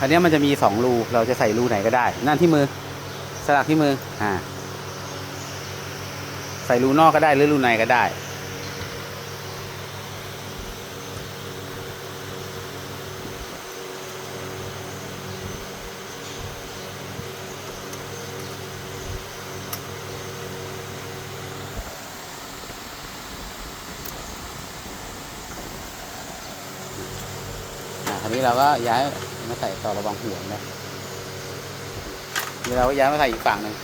อันนี้มันจะมีสองรูเราจะใส่รูไหนก็ได้ นั่นที่มือ สลักที่มือ อ่า ใส่รูนอกก็ได้หรือรูในก็ได้อ่าทีนี้เราก็ย้าย มาใส่ต่อระวังห่วงนะนี่เราก็ย้ายมาใส่อีกฝั่งหนึ่ง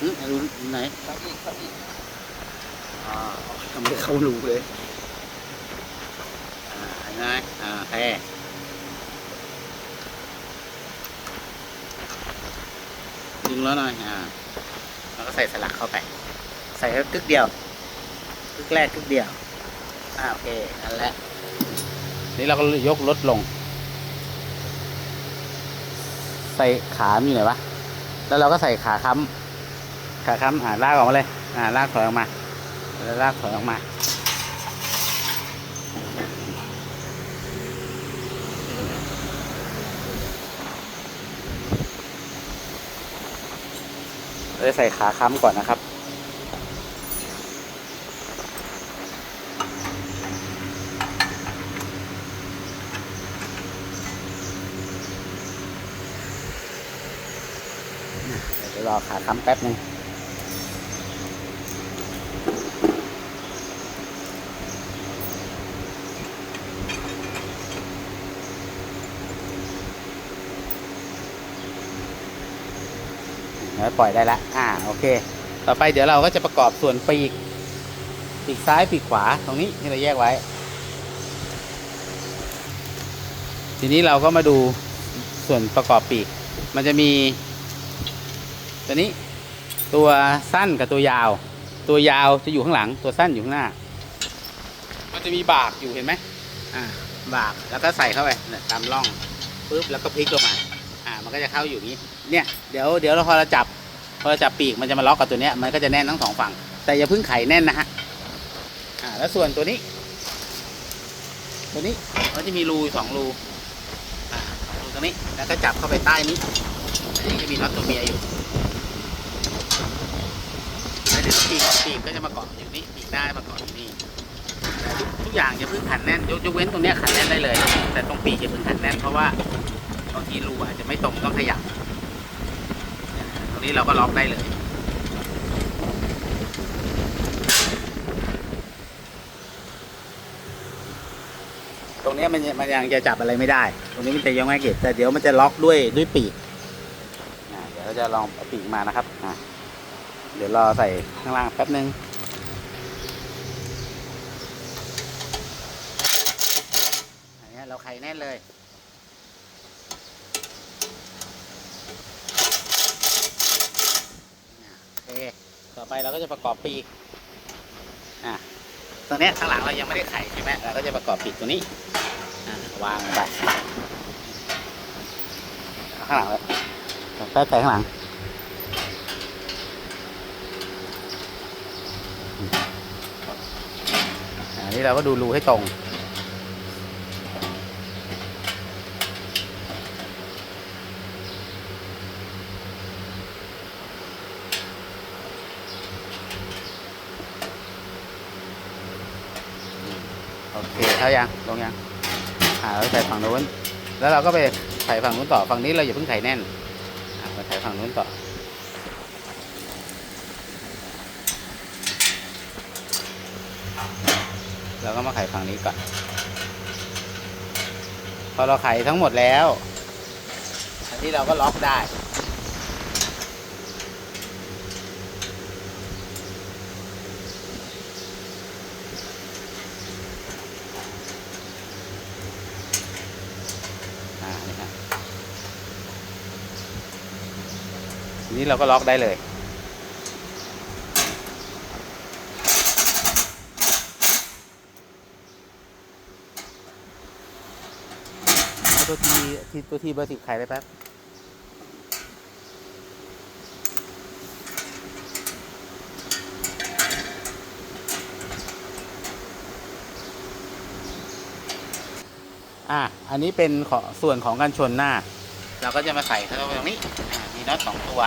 อืมรูไหนอ่าทำไมเขารูเลย อ่าเห็นไหมอ่าโอเค งแล้วหน่อยอ่าแล้วก็ใส่สลักเข้าไป ใส่แค่กึกเดียวกึกแรกกึกเดียวอ่าโอเคนั่นแหละนี่เราก็ยกรถลง ใส่ขามันอยู่ไหนวะแล้วเราก็ใส่ขาค้ำขาค้ำอ่าลากออกมาเลย อ่าลากถอยออกมาแล้วลากถอยออกมา เราจะใส่ขาค้ำก่อนนะครับ เดี๋ยวรอขาค้ำแป๊บนึง เดี๋ยวปล่อยได้ละอ่าโอเค ต่อไปเดี๋ยวเราก็จะประกอบส่วนปีก ปีกซ้ายปีกขวาตรงนี้ที่เราแยกไว้ ทีนี้เราก็มาดูส่วนประกอบปีก มันจะมีตัวนี้ตัวสั้นกับตัวยาว ตัวยาวจะอยู่ข้างหลัง ตัวสั้นอยู่ข้างหน้า มันจะมีบากอยู่เห็นไหมอ่าบากแล้วก็ใส่เข้าไปเนี่ยตามร่องปุ๊บแล้วก็พลิกลงมา อ่า มันก็จะเข้าอยู่นี้ เนี่ย เดี๋ยว เดี๋ยวเราพอเราจับ พอเราจับปีกมันจะมาล็อกกับตัวเนี้ยมันก็จะแน่นทั้งสองฝั่ง แต่อย่าเพิ่งไขแน่นนะฮะอ่าแล้วส่วนตัวนี้ ตัวนี้มันจะมีรูสองรูอ่ารูตรงนี้แล้วก็จับเข้าไปใต้นี้อันนี้จะมีน็อตตัวเมียอยู่แล้วเดี๋ยวปีกปีกก็จะมาเกาะอยู่นี่ปีกหน้ามาเกาะอยู่นี่ทุกอย่างอย่าเพิ่งขันแน่นยกยกเว้นตรงเนี้ยขันแน่นได้เลย แต่ตรงปีกอย่าเพิ่งขันแน่นเพราะว่าบางทีรูอาจจะไม่ตรงต้องขยับ รงนี้เราก็ล็อกได้เลย ตรงนี้มันยังมันยังจะจับอะไรไม่ได้ ตรงนี้มันจะยังไม่เก็บแต่เดี๋ยวมันจะล็อกด้วยด้วยปีกเดี๋ยวเราจะลองปีกมานะครับเดี๋ยวรอใส่ข้างล่างแป๊บนึงอันนี้เราไขแน่นเลยโอเค ต่อไป เราก็จะประกอบปีกอะตรงเนี้ยข้างหลังเรายังไม่ได้ไขใช่ไหมเราก็จะประกอบปีกตัวนี้อะวางลงไปเอาข้างหลังเลยแป๊บใส่ข้างหลังอันนี้เราก็ดูรูให้ตรง เคเท่ายังลงยังอ่าเราใส่ฝั่งนู้น แล้วเราก็ไปใส่ฝั่งนู้นต่อฝั่งนี้เราอย่าเพิ่งไขแน่นอ่าไปใส่ฝั่งนู้นต่อเราก็มาไขฝั่งนี้ก่อน พอเราไขทั้งหมดแล้ว อันนี้เราก็ล็อกได้ นี้เราก็ล็อกได้เลยเอาตัวทีตัวทีเบอร์สิบไขไปแป๊บอะ อันนี้เป็นส่วนของการชนหน้า เราก็จะมาใส่เข้าไปตรงนี้ น็อตสองตัว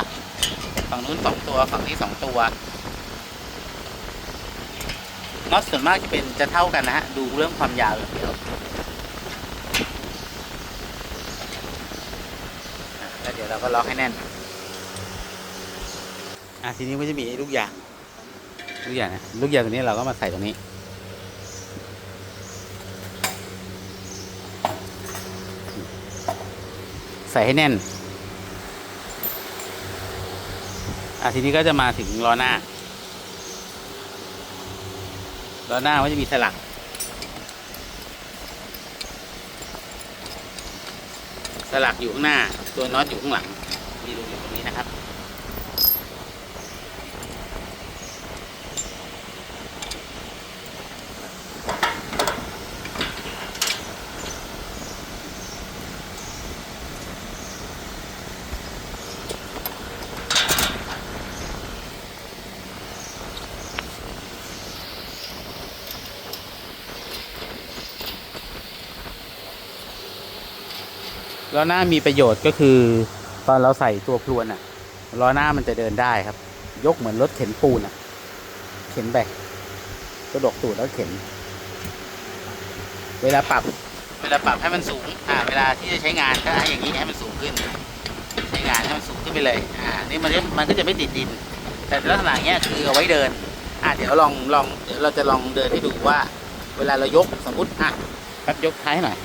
ฝั่งนู้นสองตัวฝั่งนี้สองตัวน็อตส่วนมากจะเป็นจะเท่ากันนะฮะดูเรื่องความยาวอย่างเดียวอะแล้วเดี๋ยวเราก็ล็อกให้แน่นอะทีนี้ก็จะมีไอ้ลูกยางลูกยางนะลูกยางตัวนี้เราก็มาใส่ตรงนี้ใส่ให้แน่น อะทีนี้ก็จะมาถึงล้อหน้าล้อหน้าก็จะมีสลักสลักอยู่ข้างหน้า ตัวน็อตอยู่ข้างหลัง มีรูอยู่ตรงนี้นะครับ ล้อหน้ามีประโยชน์ก็คือ ตอนเราใส่ตัวพรวนอะล้อหน้ามันจะเดินได้ครับ ยกเหมือนรถเข็นปูนอะเข็นไปกระดกตูดแล้วเข็น เวลาปรับ เวลาปรับให้มันสูง อ่า เวลาที่จะใช้งานก็ให้อย่างนี้ให้มันสูงขึ้น ใช้งานให้มันสูงขึ้นไปเลย อ่า นี่มันจะมันก็จะไม่ติดดิน แต่ลักษณะเนี้ยคือเอาไว้เดิน อ่าเดี๋ยวลองลองเดี๋ยวเราจะลองเดินให้ดูว่า เวลาเรายกสมมติอะแป๊บยกท้ายให้หน่อย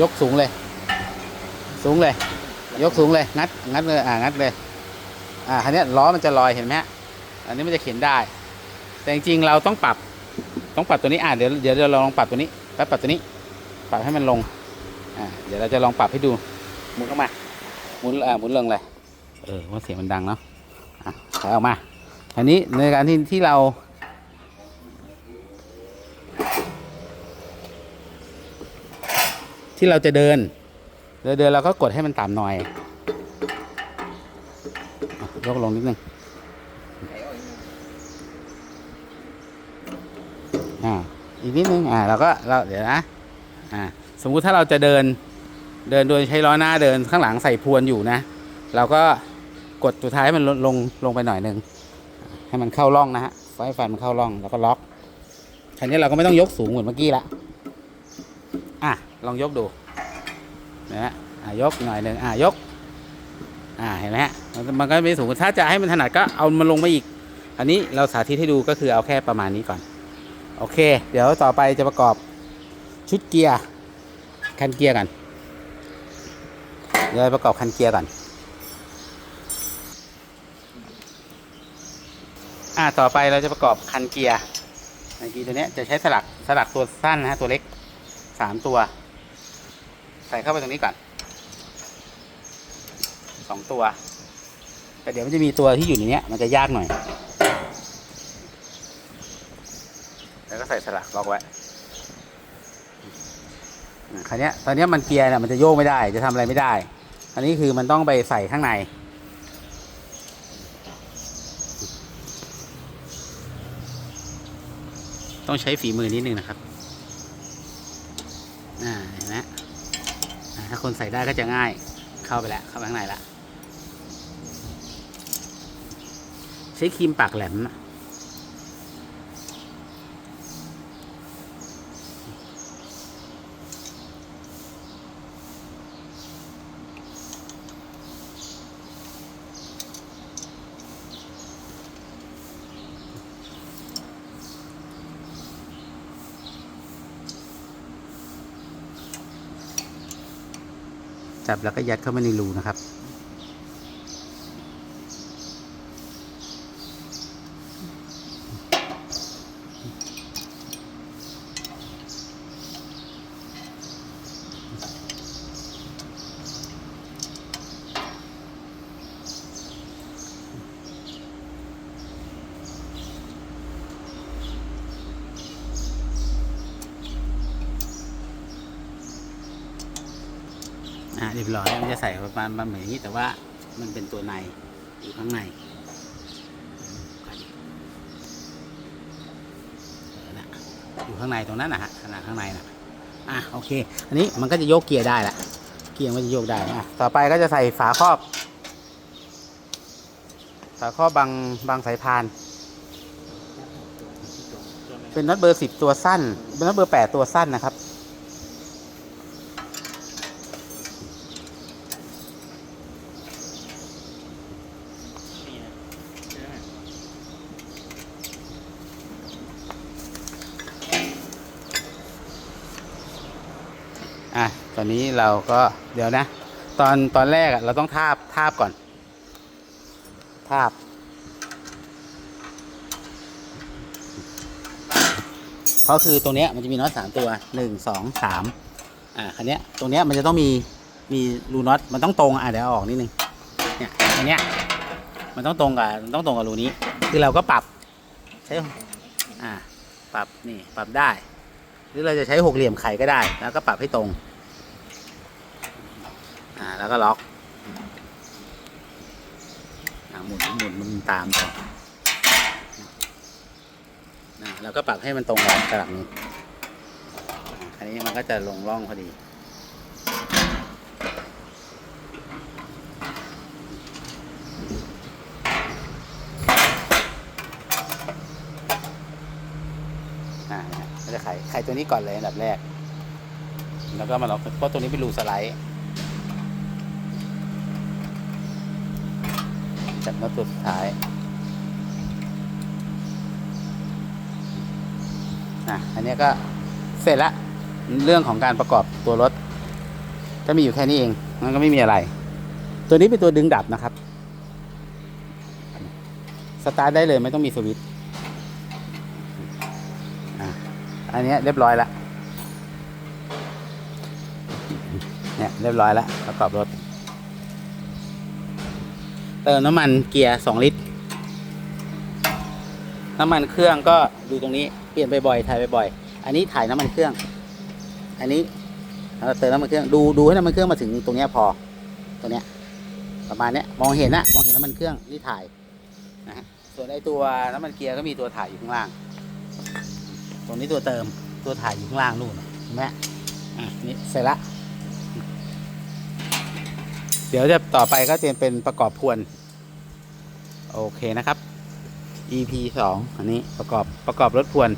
ยกสูงเลย สูงเลย ยกสูงเลย งัด งัดเลย อ่า งัดเลย อ่าคันนี้ล้อมันจะลอยเห็นไหมฮะ อันนี้มันจะเข็นได้ แต่จริงๆเราต้องปรับ ต้องปรับตัวนี้ อ่าเดี๋ยว เดี๋ยวเราลองปรับตัวนี้แป๊บปรับตัวนี้ ปรับให้มันลง อ่า เดี๋ยวเราจะลองปรับให้ดู หมุนเข้ามา หมุน อ่า หมุนลงเลย เออว่าเสียงมันดังเนาะ อะถอยออกมาอันนี้ในการที่ที่เรา ที่เราจะเดิน เดินเดินเราก็กดให้มันต่ำหน่อยยกลงนิดนึงอ่าอีกนิดนึงอ่าเราก็เราเดี๋ยวนะอ่าสมมุติถ้าเราจะเดินเดินโดยใช้ล้อหน้าเดินข้างหลังใส่พวนอยู่นะ เราก็กดตัวท้ายให้มันลงลงลงไปหน่อยนึงให้มันเข้าร่องนะฮะไฟฟันมันเข้าร่องแล้วก็ล็อกคันนี้เราก็ไม่ต้องยกสูงเหมือนเมื่อกี้ละอะ ลองยกดูนะฮะอะยกหน่อยหนึ่งอะยก อ่าเห็นไหมฮะมันก็ไม่สูงถ้าจะให้มันถนัดก็เอามันลงมาอีก อันนี้เราสาธิตให้ดูก็คือเอาแค่ประมาณนี้ก่อน โอเค เดี๋ยวต่อไปจะประกอบชุดเกียร์คันเกียร์กันเดี๋ยวประกอบคันเกียร์ก่อนอ่าต่อไปเราจะประกอบคันเกียร์คันเกียร์ตัวนี้จะใช้สลักสลักตัวสั้นนะฮะตัวเล็กสามตัว ส่เข้าไปตรงนี้ก่อนสองตัว แต่เดี๋ยวมันจะมีตัวที่อยู่ในนี้มันจะยากหน่อย แล้วก็ใส่สลักล็อกไว้คราวนี้ตอนนี้มันเกียร์เนี่ยมันจะโยกไม่ได้ จะทำอะไรไม่ได้ อันนี้คือมันต้องไปใส่ข้างใน ต้องใช้ฝีมือนิดนึงนะครับ อ่า เห็นไหมอ่า ถ้าคนใส่ได้ก็จะง่ายเข้าไปแล้วเข้าไปข้างในละใช้ครีมปากแหลมนะ จับแล้วก็ยัดเข้าไปในรูนะครับะเรียบร้อยมันจะใส่ประมาณมันเหมือนอย่างนี้แต่ว่ามันเป็นตัวในอยู่ข้างในอยู่ข้างในตรงนั้นนะฮะขนาดข้างในนะอะโอเค อันนี้มันก็จะโยกเกียร์ได้ละเกียร์มันจะโยกได้อะต่อไปก็จะใส่ฝาครอบ ฝาครอบบางบางสายพาน เป็นน็อตเบอร์สิบตัวสั้น เป็นน็อตเบอร์แปดตัวสั้นนะครับ นี่นะใช่ไหม อะ ตอนนี้เราก็เดี๋ยวนะ ตอนตอนแรกเราต้องทาบทาบก่อน ทาบ เพราะคือตรงเนี้ยมันจะมีน็อตสามตัวหนึ่งสองสามอ่าคันเนี้ยตรงเนี้ยมันจะต้องมีมีรูน็อตมันต้องตรงอะเดี๋ยวเอาออกนิดนึงเนี่ยอันเนี้ยมันต้องตรงกับมันต้องตรงกับรูนี้ คือเราก็ปรับใช้อ่าปรับนี่ปรับได้ หรือเราจะใช้หกเหลี่ยมไขก็ได้ แล้วก็ปรับให้ตรง อ่าแล้วก็ล็อกอ่าหมุนหมุนมันตามไปอ่าแล้วก็ปรับให้มันตรงกับกระดังนี้อันนี้มันก็จะลงร่องพอดีอ่าเนี่ยก็จะไขไขตัวนี้ก่อนเลยอันดับแรก แล้วก็มาล็อกเพราะตัวนี้เป็นรูสไลด์ จับน็อตตัวสุดท้ายอะอันนี้ก็เสร็จละเรื่องของการประกอบตัวรถ ก็มีอยู่แค่นี้เอง มันก็ไม่มีอะไร ตัวนี้เป็นตัวดึงดับนะครับ สตาร์ทได้เลยไม่ต้องมีสวิตช์อันนี้เรียบร้อยละเนี่ยเรียบร้อยแล้วประกอบรถ เติมน้ำมันเกียร์สองลิตร น้ำมันเครื่องก็ดูตรงนี้เปลี่ยนบ่อยๆถ่ายบ่อยๆอันนี้ถ่ายน้ำมันเครื่อง อันนี้เราเติมน้ำมันเครื่องดูดูให้น้ำมันเครื่องมาถึงตรงนี้พอตัวเนี้ยประมาณเนี้ยมองเห็นนะมองเห็นน้ำมันเครื่องนี่ถ่ายนะฮะส่วนไอตัวน้ำมันเกียร์ก็มีตัวถ่ายอยู่ข้างล่าง ตรงนี้ตัวเติมตัวถ่ายอยู่ข้างล่างนู่นเห็นไหมอะนี่เสร็จละ ดี๋ยวจะต่อไปก็จะเป็นประกอบพวน โอเคนะครับ EP สองอันนี้ประกอบประกอบรถพวน